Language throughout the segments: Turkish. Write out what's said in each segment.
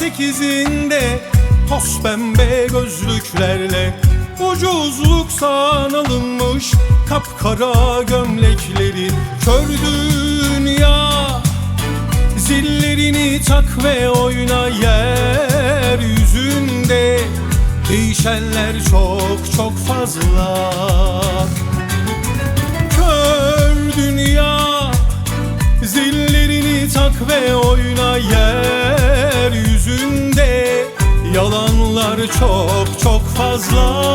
dizinde Toz pembe gözlüklerle Ucuzluk sanılmış Kapkara gömlekleri Kör dünya. Zillerini tak ve oyna yeryüzünde. Değişenler çok çok fazla. Kör dünya Zillerini tak ve oyna yeryüzünde çok çok fazla.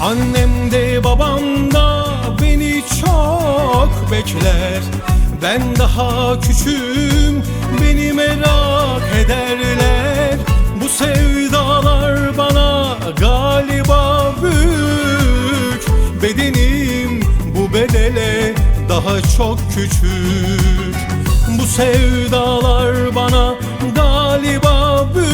Annem de babam da beni çok bekler. Ben daha küçüğüm beni merak ederler. Bu sevdalar bana galiba büyük. Bedenim bu bedele daha çok küçük Bu sevdalar bana galiba büyük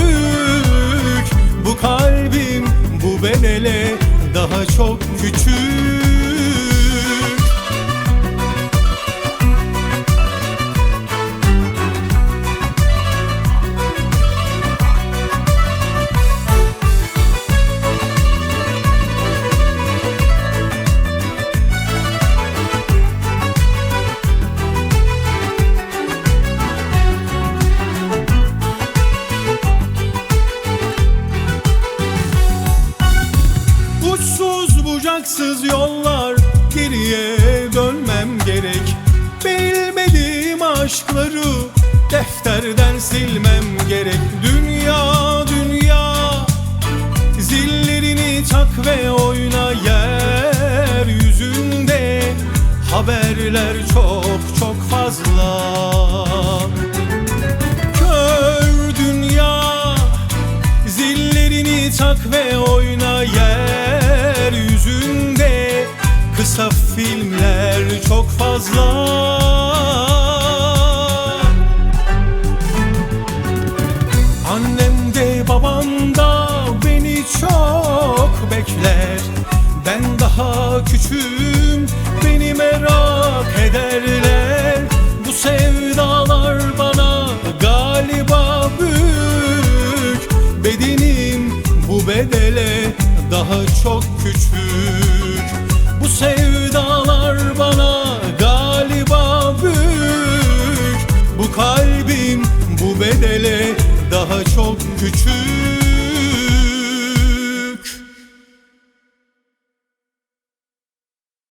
bucaksız yollar geriye dönmem gerek. Bilmediğim aşkları defterden silmem gerek. Dünya dünya zillerini tak ve oyna yeryüzünde. Haberler çok çok fazla küçüğüm beni merak ederler. Bu sevdalar bana galiba büyük. Bedenim bu bedele daha çok küçük. Bu sevdalar bana galiba büyük. Bu kalbim bu bedele daha çok küçük